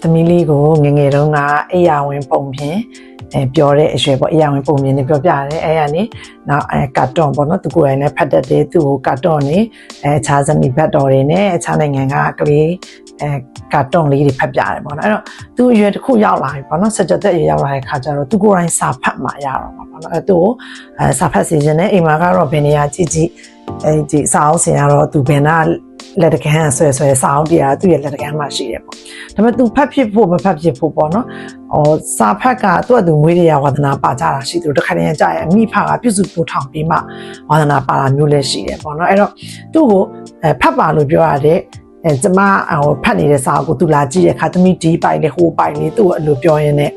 သမီးလေးကိုငယ်ငယ်တုန်းကအိယာဝင်ပုံပြင်အဲပြောတဲ့အရွယ်ပေါ့အိယာဝင်ပုံပြင်နေပြောပြတယ်အဲကနေနောက်အဲကာတွန်ပေါ့နော်သူကိုယ်တိုင်လည်းဖတ်တတ်တယ်သူ့ကိုကာတွန်နေအဲအခြားဇနီးဘတ်တော်တွေနဲ့အခြားနိုင်ငံကကလေးအဲကာတွန်လေးတွေဖတ်ပြတယ်ပေါ့နော်အဲ့တော့သူအရွယ်တစ်ခုရောက်လာပြီပေါ့နော်စကြသက်အရွယ်ရောက်လာတဲ့ခါကျတော့သူကိုယ်တိုင်စာဖတ်မှရတော့မှာပေါ့နော်အဲသူကိုအဲစာဖတ်စီခြင်းနဲ့အိမ်မှာကတော့ဘယ်နေရာကြည့်ကြည့်အဲဒီစာအုပ်ဆင်ကတော့သူဘယ်နာ လက်တကန်းဆွဲဆွဲစာအုပ်တရားသူ့ရဲ့လက်တကန်းမှာရှိတယ်ပေါ့ဒါပေမဲ့ तू ဖတ်ဖြစ်ဖို့မဖတ်ဖြစ်ဖို့ပေါ့နော်ဟောစာဖတ်ကသူ့အတူငွေရဝါဒနာပါကြတာရှိသူတခါတည်းကြာရဲ့အမိဖကပြုစုပို့ထောင်ပြီးမှဝါဒနာပါတာမျိုးလည်းရှိတယ်ပေါ့နော်အဲ့တော့သူ့ကိုအဲဖတ်ပါလို့ပြောရတဲ့အဲကျမဟိုဖတ်နေတဲ့စာအုပ်ကိုသူလာကြည့်တဲ့အခါသမီးဒီပိုင်လေးဟိုပိုင်လေးသူ့ကိုအဲ့လိုပြောရင်းနဲ့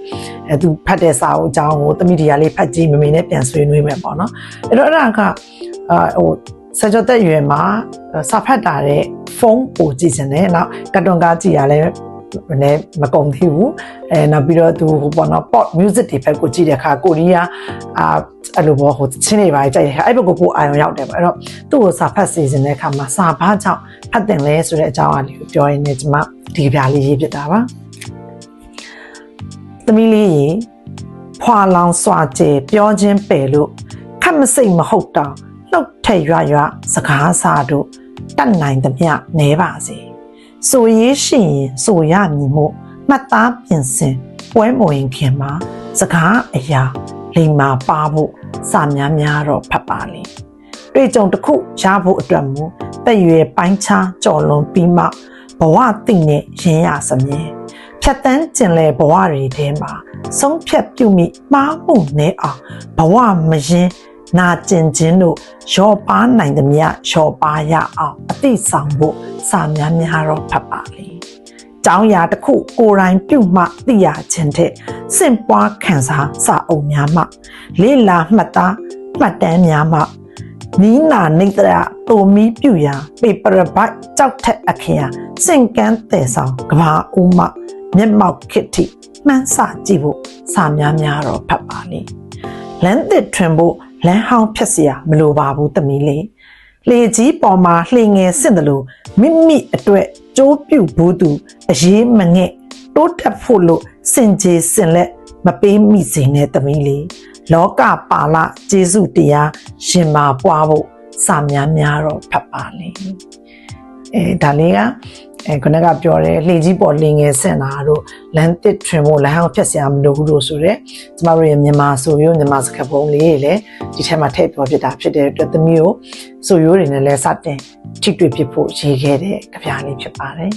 အဲသူဖတ်တဲ့စာအုပ်အကြောင်းကိုသမီးဒီကလေးဖတ်ကြည့်မမေနဲ့ပြန်ဆွေးနွေးမယ်ပေါ့နော်အဲ့တော့အဲ့ဒါကအာဟို စကြသက်ရွယ်မှာစာဖတ်တာတဲ့ဖုန်းပို့ကြည့်ခြင်းနဲ့နောက်ကတ်တွန်ကားကြည့်ရလဲလည်းမကုန်သေးဘူးအဲနောက်ပြီးတော့သူဟိုပေါ့နော် pop music တွေဘက်ကိုကြည့်တဲ့အခါကိုရီးယားအာအဲ့လိုပေါ့ဟိုချင်းတွေပါကြိုက်တဲ့အခါအဲ့ဘက်ကိုပို့အာရုံရောက်တယ်ပေါ့အဲ့တော့သူ့ကိုစာဖတ်စီစဉ်တဲ့အခါမှာစာဘာကြောင့်ဖတ်တယ်လဲဆိုတဲ့အကြောင်းအရာလေးကိုပြောရင်းနဲ့ကျွန်မဒီပြားလေးရေးပြတာပါသမီးလေးရေဖွာလောင်စွာကျေပြောခြင်းပယ်လို့ခက်မစိတ်မဟုတ်တော့ လှုပ်ထက်ရွရွစကားစာတို့တတ်နိုင်သမျှနဲပါစေဆိုရေးရှိရင်ဆိုရမည်မို့မှတ်သားပြင်ဆင်ပွဲမဝင်ခင်မှာစကားအရာလိမ္မာပါဖို့စာများများတော့ဖတ်ပါလိမ့်တွေ့ကြုံတစ်ခုရဖို့အတွက်မူတက်ရွယ်ပိုင်းခြားကြော်လွန်ပြီးမှဘဝသိနဲ့ရင်းရစမြဲဖြတ်တန်းကျင်လေဘဝတွေထဲမှာဆုံးဖြတ်ပြုမိမှားမှုနဲ့အောင်ဘဝမရင် နာကျင်ခြင်းတို့ရော့ပါနိုင်သမျှရော့ပါရအောင်အသိဆောင်ဖို့စာများများတော့ဖတ်ပါလိမ့်ကျောင်းရာတစ်ခုကိုယ်တိုင်ပြုမှသိရခြင်းတဲ့စင့်ပွားခံစားစာအုပ်များမှ လေးလာမှတ်သားမှတ်တမ်းများမှနီးနာနေတရာတူမီပြူရာပေပရဘတ်ကြောက်ထက်အခရာစင့်ကန်းတဲ့ဆောင်ကဘာဦးမမျက်မှောက်ခစ်တိမှန်းစာကြည့်ဖို့စာများများတော့ဖတ်ပါလိမ့်လမ်းသစ်ထွင်ဖို့ လမ်းဟောင်းဖြတ်เสียမလိုပါဘူးတမီးလေးလေကြီးပေါ်မှာလှေငယ်စစ်တယ်လို့မိမိအတွက်ကြိုးပြုတ်ဘူးသူအရေးမငဲ့တိုးတက်ဖို့လို့စင်ကြေစင်လက်မပေးမိစေနဲ့တမီးလေးလောကပါလကျေစုတရားရှင်မာပွားဖို့စာများများတော့ဖတ်ပါလိမ့်အဲဒါလေးက အဲခုနကပြောတယ်လှေကြီးပေါ်လင်းငယ်ဆင်တာတို့လမ်းတစ်ထွင်ဖို့လမ်းအောင်ဖြတ်စရာမလိုဘူးလို့ဆိုတော့ကျမတို့ရဲ့မြန်မာဆိုရိုးမြန်မာစကားပုံလေးတွေလည်းဒီထဲမှာထည့်ပြောပြတာဖြစ်တဲ့အတွက်သမီးကိုဆိုရိုးတွေနဲ့လည်းစတင်ထိတွေ့ဖြစ်ဖို့ရည်ခဲ့တဲ့ကြပြလေးဖြစ်ပါတယ်